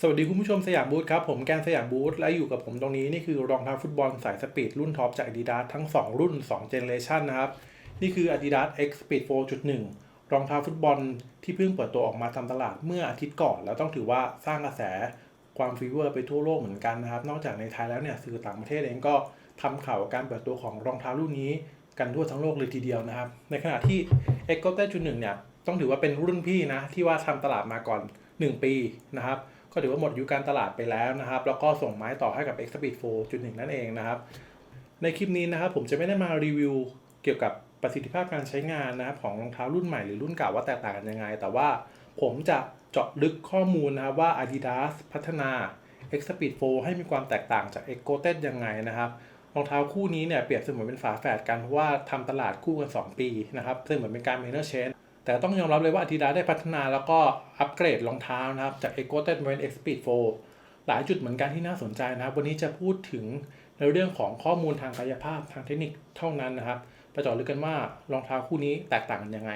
สวัสดีคุณผู้ชมสยามบูธครับ ผมแกนสยามบูธและอยู่กับผมตรงนี้นี่คือรองเท้าฟุตบอลสายสปีดรุ่นท็อปจาก Adidas ทั้ง 2 รุ่น2 Generation นะครับ นี่คือ Adidas X Speed 4.1 รองเท้าฟุตบอลที่เพิ่งเปิดตัวออกมาทำตลาดเมื่ออาทิตย์ก่อน แล้วต้องถือว่าสร้างกระแสความฟีเวอร์ไปทั่วโลกเหมือนกันนะครับ นอกจากในไทยแล้วเนี่ยสื่อต่างประเทศเองก็ทำข่าวการเปิดตัวของรองเท้ารุ่นนี้กันทั่วทั้งโลกเลยทีเดียวนะครับ ในขณะที่ X g o t e 1เนี่ยต้องถือว่าเป็นรุ่นพี่นะที่ว่าทำตลาดมาก่อน 1 ปีนะครับ ก็ถือว่าหมดอายุการตลาดไปแล้วนะครับ แล้วก็ส่งไม้ต่อให้กับ X Speed 4.1 นั่นเองนะครับ ในคลิปนี้นะครับผมจะไม่ได้มารีวิวเกี่ยวกับประสิทธิภาพการใช้งานนะครับของรองเท้ารุ่นใหม่หรือรุ่นเก่าว่าแตกต่างกันยังไง แต่ว่าผมจะเจาะลึกข้อมูลนะครับว่า Adidas พัฒนา X Speed 4 ให้มีความแตกต่างจาก X g o t e ยังไงนะครับรองเท้าคู่นี้เนี่ยเปรียบเสมือนเป็นฝาแฝดกันเพราะว่าทำตลาดคู่กัน 2 ปีนะครับซึ่งเหมือนเป็นการ minor change แต่ต้องยอมรับเลยว่า Adidas ได้พัฒนาแล้วก็อัปเกรดรองเท้านะครับ จาก e g o t e มาเป็น X Speed 4หลายจุดเหมือนกันที่น่าสนใจนะครับ วันนี้จะพูดถึงในเรื่องของข้อมูลทางกายภาพทางเทคนิคเท่านั้นนะครับไปจาะลึกกันว่ารองเท้าคู่นี้แตกต่างกันยังไง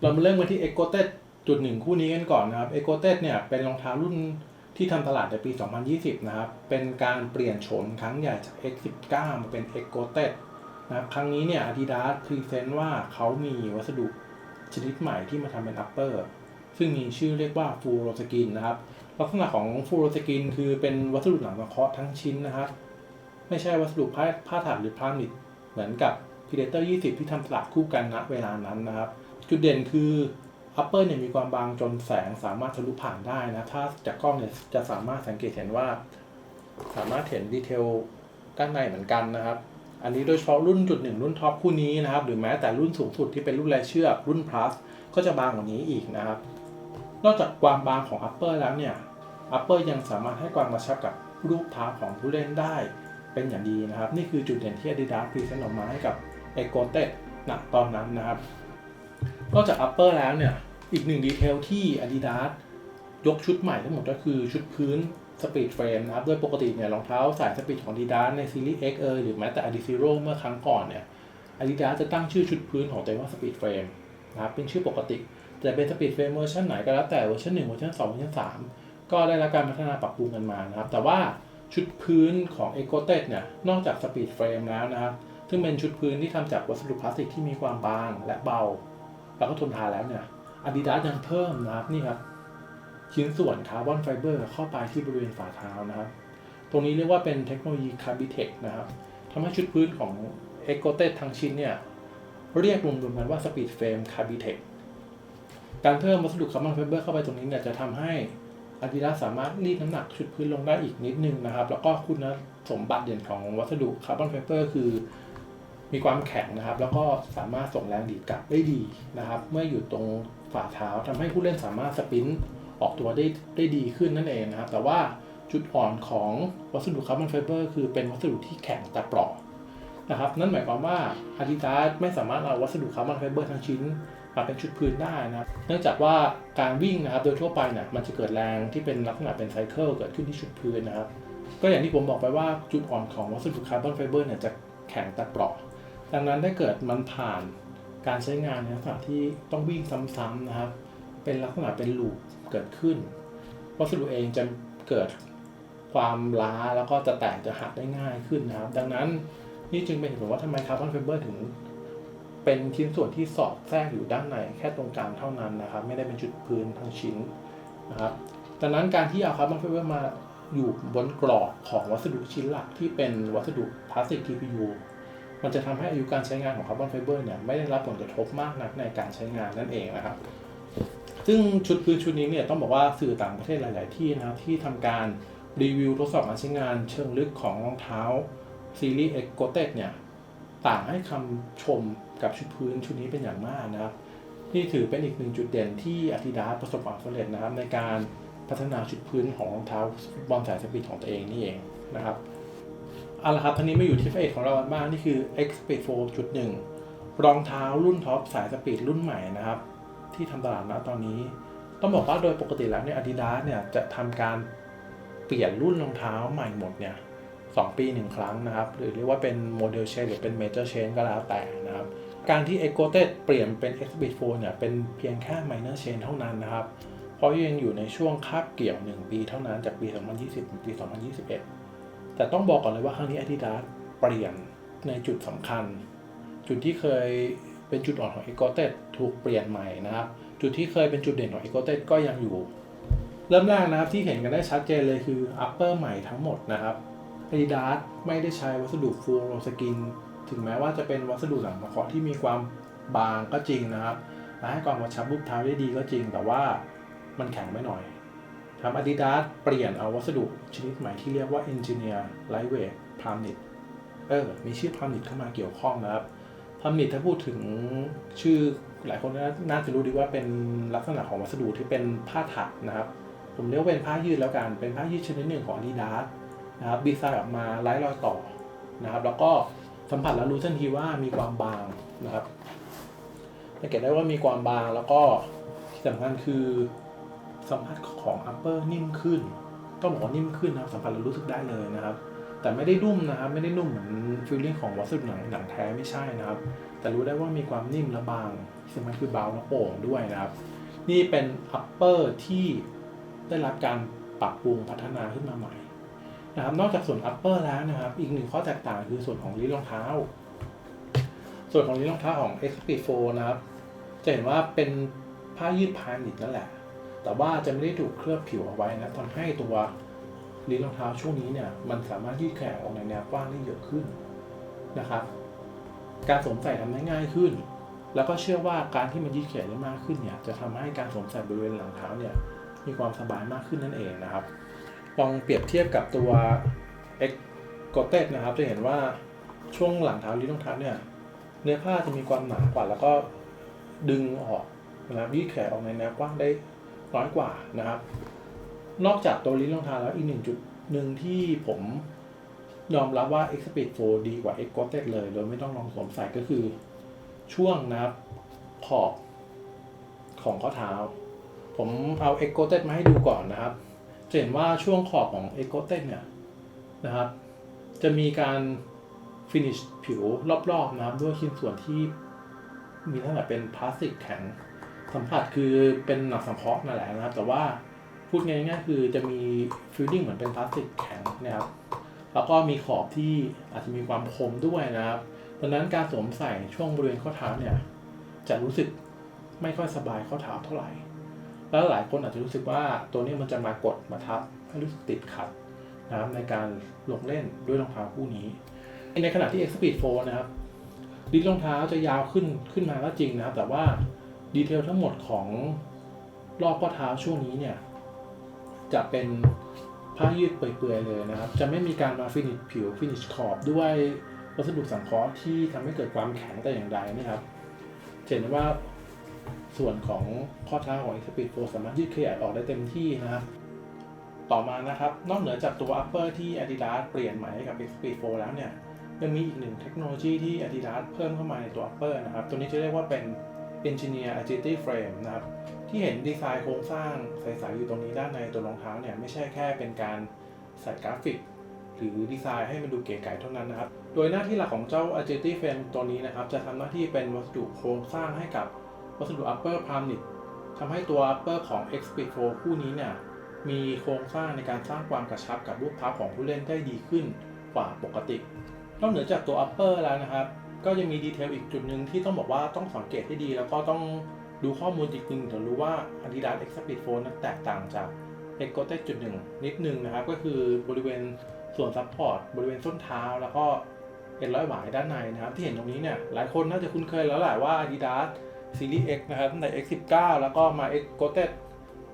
เรามาเริ่มกันที่ e g o t e จุดหนึ่งคู่นี้กันก่อนนะครับ e g o t e เนี่ยเป็นรองเท้ารุ่นที่ทำตลาดในปี 2020 นะครับ เป็นการเปลี่ยนโฉมครั้งใหญ่จาก X19 มาเป็น e g o t e นะครับครั้งนี้เนี่ย Adidas พรีเซนต์ว่าเขามีวัสดุ ชนิดใหม่ที่มาทำเป็น upper ซึ่งมีชื่อเรียกว่า full roll skin นะครับ ลักษณะของ full roll skin คือเป็นวัสดุหนังสังเคราะห์ทั้งชิ้นนะครับ ไม่ใช่วัสดุผ้าผ้าถักหรือพลาสติกเหมือนกับ Predator 20 ที่ทำตลาดคู่กันณเวลานั้นนะครับ จุดเด่นคือ upper เนี่ยมีความบางจนแสงสามารถทะลุผ่านได้นะ ถ้าจากกล้องเนี่ยจะสามารถสังเกตเห็นว่า สามารถเห็นดีเทลด้านในเหมือนกันนะครับ อันนี้โดยเฉพาะรุ่นจุดหนึ่งรุ่นท็อปคู่นี้นะครับ หรือแม้แต่รุ่นสูงสุดที่เป็นรุ่นแรเชือกรุ่น plus ก็จะบางกว่านี้อีกนะครับ นอกจากความบางของ upper แล้วเนี่ย upper ยังสามารถให้ความกระชับกับรูปเท้าของผู้เล่นได้เป็นอย่างดีนะครับ นี่คือจุดเด่นที่ Adidas พรีเซนต์ออกมาให้กับ e g o t e ณตอนนั้นนะครับ นอกจาก upper แล้วเนี่ย อีกหนึ่งดีเทลที่ Adidas ยกชุดใหม่ทั้งหมดก็คือชุดพื้น Speed Frame นะครับ โดยปกติเนี่ยรองเท้าสาย Speed ของ Adidas ในซีรีส์ X เอยหรือแม้แต่ Adizero เมื่อครั้งก่อนเนี่ย Adidas จะตั้งชื่อชุดพื้นของตัวเองว่า Speed Frame นะครับเป็นชื่อปกติจะเป็น Speed Frame เวอร์ชันไหนก็แล้วแต่เวอร์ชัน1เวอร์ชัน2เวอร์ชัน3ก็ได้รับการพัฒนาปรับปรุงกันมานะครับ แต่ว่าชุดพื้นของ e g o t e เนี่ยนอกจาก Speed Frame แล้วนะครับซึ่งเป็นชุดพื้นที่ทำจากวัสดุพลาสติกที่มีความบางและเบา แล้วก็ทนทานแล้วเนี่ย Adidas ยังเพิ่มนะครับนี่ครับ ชิ้นส่วนคาร์บอนไฟเบอร์เข้าไปที่บริเวณฝ่าเท้านะครับ ตรงนี้เรียกว่าเป็นเทคโนโลยี Carbitex นะครับทำให้ชุดพื้นของ e g o t e ทั้งชิ้นเนี่ยเรียกรวมๆกันว่า Speed Frame Carbitex การเพิ่มวัสดุคาร์บอนไฟเบอร์เข้าไปตรงนี้เนี่ยจะทำให้ Adidas สามารถรีดน้ำหนักชุดพื้นลงได้อีกนิดนึงนะครับ แล้วก็คุณสมบัติเด่นของวัสดุคาร์บอนไฟเบอร์คือ มีความแข็งนะครับ แล้วก็สามารถส่งแรงดีดกลับได้ดีนะครับ เมื่ออยู่ตรงฝ่าเท้าทำให้ผู้เล่นสามารถสปิน ออกตัวได้ได้ดีขึ้นนั่นเองนะครับ แต่ว่าจุดอ่อนของวัสดุคาร์บอนไฟเบอร์คือเป็นวัสดุที่แข็งแต่เปราะนะครับ นั่นหมายความว่า Adidas ไม่สามารถเอาวัสดุคาร์บอนไฟเบอร์ทั้งชิ้นมาเป็นชุดพื้นได้นะครับ เนื่องจากว่าการวิ่งนะครับโดยทั่วไปเนี่ยมันจะเกิดแรงที่เป็นลักษณะเป็นไซเคิลเกิดขึ้นที่ชุดพื้นนะครับ ก็อย่างที่ผมบอกไปว่าจุดอ่อนของวัสดุคาร์บอนไฟเบอร์เนี่ยจะแข็งแต่เปราะ ดังนั้นถ้าเกิดมันผ่านการใช้งานในลักษณะที่ต้องวิ่งซ้ำๆนะครับ เป็นลักษณะเป็นลูป เกิดขึ้น วัสดุเองจะเกิดความล้าแล้วก็จะแตกจะหักได้ง่ายขึ้นนะครับ ดังนั้นนี่จึงเป็นเหตุผลว่าทำไมคาร์บอนไฟเบอร์ถึง เป็นชิ้นส่วนที่สอดแทรกอยู่ด้านในแค่ตรงกลางเท่านั้นนะครับ ไม่ได้เป็นจุดพื้นทั้งชิ้นนะครับดังนั้นการที่เอาคาร์บอนไฟเบอร์มาอยู่บนกรอบของวัสดุชิ้นหลักที่เป็นวัสดุพลาสติก TPU มันจะทำให้อายุการใช้งานของคาร์บอนไฟเบอร์เนี่ยไม่ได้รับผลกระทบมากนักในการใช้งานนั่นเองนะครับ ซึ่งชุดพื้นชุดนี้เนี่ยต้องบอกว่าสื่อต่างประเทศหลาย ๆ ที่นะที่ทำการรีวิวทดสอบการใช้งานเชิงลึกของรองเท้าซีรีส์ X g o t e เต็เนี่ยต่างให้คำชมกับชุดพื้นชุดนี้เป็นอย่างมากนะครับนี่ถือเป็นอีกหนึ่งจุดเด่นที่ Adidas ประสบความสำเร็จนะครับในการพัฒนาชุดพื้นของรองเท้าฟุตบอลสายสปีดของตัวเองนี่เองนะครับเอาละครับทีนี้มาอยู่ที่เอกของเราบ้างนี่คือ X Speed 4.1 รองเท้ารุ่นท็อปสายสปีดรุ่นใหม่นะครับ ที่ทำตลาดณตอนนี้ ต้องบอกว่าโดยปกติแล้วเนี่ย Adidas เนี่ยจะทำการเปลี่ยนรุ่นรองเท้าใหม่หมดเนี่ยสองปีหนึ่งครั้งนะครับ หรือเรียกว่าเป็นโมเดลเชนหรือเป็นเมเจอร์เชนก็แล้วแต่นะครับ การที่ e g o t e เปลี่ยนเป็น X Speed 4เนี่ยเป็นเพียงแค่ minor change เท่านั้นนะครับเพเพราะยังอยู่ในช่วงคาบเกี่ยว 1 ปีเท่านั้นจากปี 2020 ถึงปี 2021 แต่ต้องบอกก่อนเลยว่าครั้งนี้ Adidas เปลี่ยนในจุดสำคัญ จุดที่เคย เป็นจุดอ่อนของ e g o t e ถูกเปลี่ยนใหม่นะครับ จุดที่เคยเป็นจุดเด่นของ e g o t e ก็ยังอยู่ เริ่มแรกนะครับที่เห็นกันได้ชัดเจนเลยคือ upper ใหม่ทั้งหมดนะครับ Adidas ไม่ได้ใช้วัสดุ full roll skin ถึงแม้ว่าจะเป็นวัสดุหลังมะเคาะที่มีความบางก็จริงนะครับและให้ความกระชับรูปเท้าได้ดีก็จริง แต่ว่ามันแข็งไม่หน่อยทำ Adidas เปลี่ยนเอาวัสดุชนิดใหม่ที่เรียกว่า Engineer Lightweight Pramnit เออ มีชื่อ Pramnit เข้ามาเกี่ยวข้องนะครับ Pramnit ถ้าพูดถึงชื่อหลายคนน่าจะรู้ดีว่าเป็นลักษณะของวัสดุที่เป็นผ้าถักนะครับ ผมเรียกว่าเป็นผ้ายืดแล้วกัน เป็นผ้ายืดชนิดหนึ่งของ Adidas นะครับดีไซน์ออกมาไร้รอยต่อนะครับ แล้วก็สัมผัสแล้วรู้ทันทีว่ามีความบางนะครับสังเกตได้ว่ามีความบางแล้วก็ที่สำคัญคือสัมผัสของ upper นิ่มขึ้น ต้องบอกว่านิ่มขึ้นนะครับสัมผัสแล้วรู้สึกได้เลยนะครับ แต่ไม่ได้นุ่มนะครับ ไม่ได้นุ่มเหมือนฟีลลิ่งของวัสดุหนังหนังแท้ไม่ใช่นะครับ แต่รู้ได้ว่ามีความนิ่มและบางที่สำคัญคือเบาและโปร่งด้วยนะครับ นี่เป็น upper ที่ได้รับการปรับปรุงพัฒนาขึ้นมาใหม่นะครับ นอกจากส่วน upper แล้วนะครับ อีกหนึ่งข้อแตกต่างคือส่วนของลิ้นรองเท้า ส่วนของลิ้นรองเท้าของ X p 4นะครับ จะเห็นว่าเป็นผ้ายืดพานิดนั่นแหละ แต่ว่าจะไม่ได้ถูกเคลือบผิวเอาไว้นะทำให้ตัว ลิ้นรองเท้าช่วงนี้เนี่ยมันสามารถยืดแขนออกในแนวกว้างได้เยอะขึ้นนะครับ การสวมใส่ทำได้ง่ายขึ้น แล้วก็เชื่อว่าการที่มันยืดแขนได้มากขึ้นเนี่ยจะทำให้การสวมใส่บริเวณหลังเท้าเนี่ยมีความสบายมากขึ้นนั่นเองนะครับ ลองเปรียบเทียบกับตัว X g o t e นะครับ จะเห็นว่าช่วงหลังเท้าลิ้นรองเท้าเนี่ยเนื้อผ้าจะมีความหนากว่า แล้วก็ดึงออกนะครับยืดแขนออกในแนวกว้างได้น้อยกว่านะครับ นอกจากตัวลิ้นรองเท้าแล้วอีกหนึ่งจุดหนึ่งที่ผมยอมรับว่า X Speed 4ดีกว่า X g o t e เลย โดยไม่ต้องลองสวมใส่ก็คือ ช่วงนะครับขอบของข้อเท้า ผมเอา X g o t e มาให้ดูก่อนนะครับจะเห็นว่าช่วงขอบของ e c o t e เนี่ยนะครับ จะมีการฟินิชผิวรอบๆนะครับ ด้วยชิ้นส่วนที่มีลักษณะเป็นพลาสติกแข็งสัมผัสคือเป็นหนังสังเคราะห์นั่นแหละนะครับ แต่ว่า พูดง่ายๆคือจะมีฟิลลิ่งเหมือนเป็นพลาสติกแข็งนะครับ แล้วก็มีขอบที่อาจจะมีความคมด้วยนะครับดังนั้นการสวมใส่ช่วงบริเวณข้อเท้าเนี่ยจะรู้สึกไม่ค่อยสบายข้อเท้าเท่าไหร่ แล้วหลายคนอาจจะรู้สึกว่าตัวนี้มันจะมากดมาทับให้รู้สึกติดขัดนะครับในการลงเล่นด้วยรองเท้าคู่นี้ ในขณะที่ X Speed 4นะครับลิ้นรองเท้าจะยาวขึ้นขึ้นมาก็จริงนะครับ แต่ว่าดีเทลทั้งหมดของรอบข้อเท้าช่วงนี้เนี่ย จะเป็นผ้ายืดเปื่อยๆเลยนะครับ จะไม่มีการมาฟินิชผิวฟินิชขอบด้วยวัสดุสังเคราะห์ที่ทำให้เกิดความแข็งแต่อย่างใดนะครับเห็นว่าส่วนของข้อเท้าของ X Speed 4สามารถยืดขยายออกได้เต็มที่นะครับ ต่อมานะครับ นอกเหนือจากตัว upper ที่ Adidas เปลี่ยนใหม่ให้กับ X Speed 4แล้วเนี่ยยังมีอีกหนึ่งเทคโนโลยีที่ Adidas เพิ่มเข้ามาในตัว upper นะครับ ตัวนี้จะเรียกว่าเป็น Engineer Agility Frame นะครับ ที่เห็นดีไซน์โครงสร้างใสๆอยู่ตรงนี้ด้านในตัวรองเท้าเนี่ยไม่ใช่แค่เป็นการใส่กราฟิก หรือดีไซน์ให้มันดูเก๋ไก๋เท่านั้นนะครับ โดยหน้าที่หลักของเจ้า Agility Frame ตัวนี้นะครับ จะทำหน้าที่เป็นวัสดุโครงสร้างให้กับวัสดุ upper palmit ทำให้ตัว upper ของ X p e e d 4คู่นี้เนี่ยมีโครงสร้างในการสร้างความกระชับกับรูปเท้าของผู้เล่นได้ดีขึ้นกว่าปกติ นอกเหนือจากตัว upper แล้วนะครับ ก็ยังมีดีเทลอีกจุดหนึ่งที่ต้องบอกว่าต้องสังเกตให้ดีแล้วก็ต้อง ดูข้อมูลจริงๆถึงรู้ว่า Adidas X Speed 4นั้นแตกต่างจาก X g o t e จุดหนึ่งนิดนึงนะครับ ก็คือบริเวณส่วนซัพพอร์ตบริเวณส้นเท้าแล้วก็เอ็นร้อยหวายด้านในนะครับ ที่เห็นตรงนี้เนี่ย หลายคนน่าจะคุ้นเคยแล้วแหละว่า Adidas ซีรีส์ X นะครับตั้งแต่ X19 แล้วก็มา X g o t e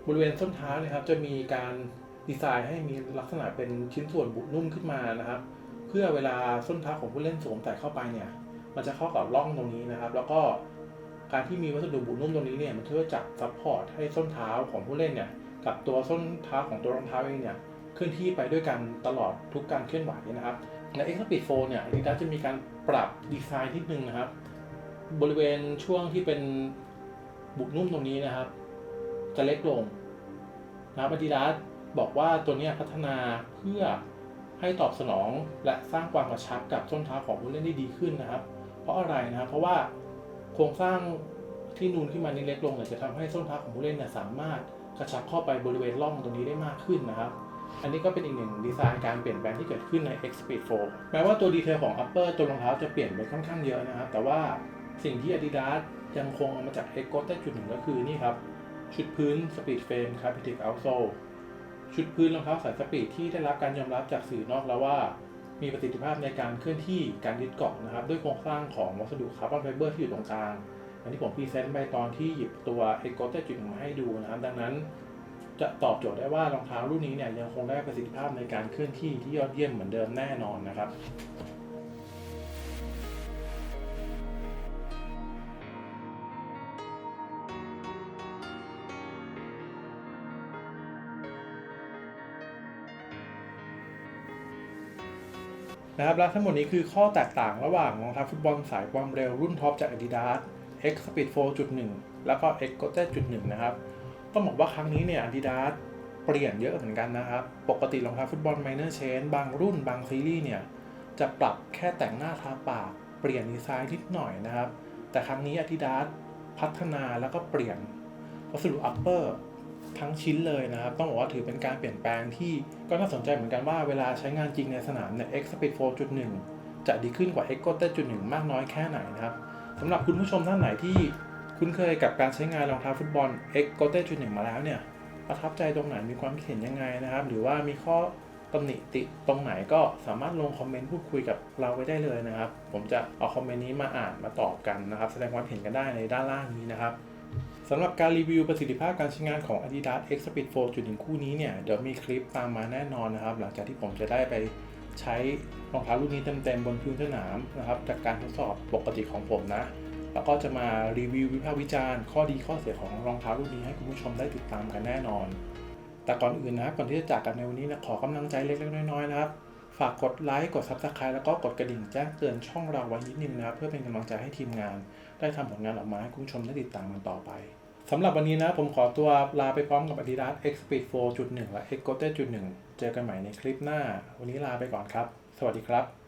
บริเวณส้นเท้านะครับ จะมีการดีไซน์ให้มีลักษณะเป็นชิ้นส่วนบุนุ่มขึ้นมานะครับ เพื่อเวลาส้นเท้าของผู้เล่นสวมใส่เข้าไปเนี่ย มันจะเข้ากับร่องตรงนี้นะครับ แล้วก็ การที่มีวัสดุบุนุ่มตรงนี้เนี่ยมันช่วยจับซัพพอร์ตให้ส้นเท้าของผู้เล่นเนี่ยกับตัวส้นเท้าของตัวรองเท้าเองเนี่ยเคลื่อนที่ไปด้วยกันตลอดทุกการเคลื่อนไหวนะครับใน X p e e d 4เนี่ย Adidas จะมีการปรับดีไซน์นิดนึงนะครับ บริเวณช่วงที่เป็นบุกนุ่มตรงนี้นะครับ จะเล็กลงนะครับ Adidas บอกว่าตัวนี้พัฒนาเพื่อให้ตอบสนองและสร้างความกระชับกับส้นเท้าของผู้เล่นได้ดีขึ้นนะครับ เพราะอะไรนะครับเพราะว่า โครงสร้างที่นูนขึ้นมานี้เล็กลงเนี่ยจะทำให้ส้นเท้าของผู้เล่นเนี่ยสามารถกระชับเข้าไปบริเวณร่องตรงนี้ได้มากขึ้นนะครับ อันนี้ก็เป็นอีกหนึ่งดีไซน์การเปลี่ยนแปลงที่เกิดขึ้นใน X Speed 4แม้ว่าตัวดีเทลของ upper ตัวรองเท้าจะเปลี่ยนไปค่อนข้างเยอะนะครับ แต่ว่าสิ่งที่ Adidas ยังคงเอามาจาก X Code ได้จุดหนึ่งก็คือนี่ครับชุดพื้น Speed Frame Carpetic Outsole ชุดพื้นรองเท้าสายสปีดที่ได้รับการยอมรับจากสื่อนอกแล้วว่า มีประสิทธิภาพในการเคลื่อนที่การยึดเกาะนะครับ ด้วยโครงสร้างของวัสดุคาร์บอนไฟเบอร์ที่อยู่ตรงกลาง อันที่ผมพรีเซนต์ไปตอนที่หยิบตัว X Code จุดหนึ่งมาให้ดูนะครับ ดังนั้น จะตอบโจทย์ได้ว่ารองเท้ารุ่นนี้เนี่ยยังคงได้ประสิทธิภาพในการเคลื่อนที่ที่ยอดเยี่ยมเหมือนเดิมแน่นอนนะครับ นะครับและทั้งหมดนี้คือข้อแตกต่างระหว่างรองเท้าฟุตบอลสายความเร็วรุ่นท็อปจาก Adidas X Speed 4.1 แล้วก็ X g o t e 1นะครับต้องบอกว่าครั้งนี้เนี่ย Adidas เปลี่ยนเยอะเหมือนกันนะครับ ปกติรองเท้าฟุตบอล Minor chain บางรุ่นบางซีรีส์เนี่ย จะปรับแค่แต่งหน้าทาปาก เปลี่ยนดีไซน์นิดหน่อยนะครับ แต่ครั้งนี้ Adidas พัฒนาแล้วก็เปลี่ยนวัสดุ upper ทั้งชิ้นเลยนะครับ ต้องบอกว่าถือเป็นการเปลี่ยนแปลงที่ก็น่าสนใจเหมือนกันว่าเวลาใช้งานจริงในสนามเนี่ย X Speed 4.1 จะดีขึ้นกว่า X g o t e 1 มากน้อยแค่ไหนนะครับสำหรับคุณผู้ชมท่านไหนที่คุ้นเคยกับการใช้งานรองเท้าฟุตบอล X g o t e 1 มาแล้วเนี่ยประทับใจตรงไหนมีความคิดเห็นยังไงนะครับ หรือว่ามีข้อตำหนิติตรงไหนก็สามารถลงคอมเมนต์พูดคุยกับเราไว้ได้เลยนะครับ ผมจะเอาคอมเมนต์นี้มาอ่านมาตอบกันนะครับ แสดงความเห็นกันได้ในด้านล่างนี้นะครับ สำหรับการรีวิวประสิทธิภาพการใช้งานของ Adidas X Speed 4.1 คู่นี้เนี่ย เดี๋ยวมีคลิปตามมาแน่นอนนะครับ หลังจากที่ผมจะได้ไปใช้รองเท้ารุ่นนี้เต็มๆบนพื้นสนามนะครับ จากการทดสอบปกติของผมนะ แล้วก็จะมารีวิววิพากษ์วิจารณ์ข้อดีข้อเสียของรองเท้ารุ่นนี้ให้คุณผู้ชมได้ติดตามกันแน่นอน แต่ก่อนอื่นนะครับก่อนที่จะจากกันในวันนี้นะขอกำลังใจเล็กๆน้อยๆนะครับฝากกดไลค์กด Subscribe แล้วก็กดกระดิ่งแจ้งเตือนช่องเราไว้นิดนึงนะครับเพื่อเป็นกำลังใจให้ทีมงาน ได้ทำผลงานออกมาให้คุณผู้ชมได้ติดตามกันต่อไปสำหรับวันนี้นะผมขอตัวลาไปพร้อมกับ Adidas X Speed 4.1 และ X g o t e 1เจอกันใหม่ในคลิปหน้า วันนี้ลาไปก่อนครับ สวัสดีครับ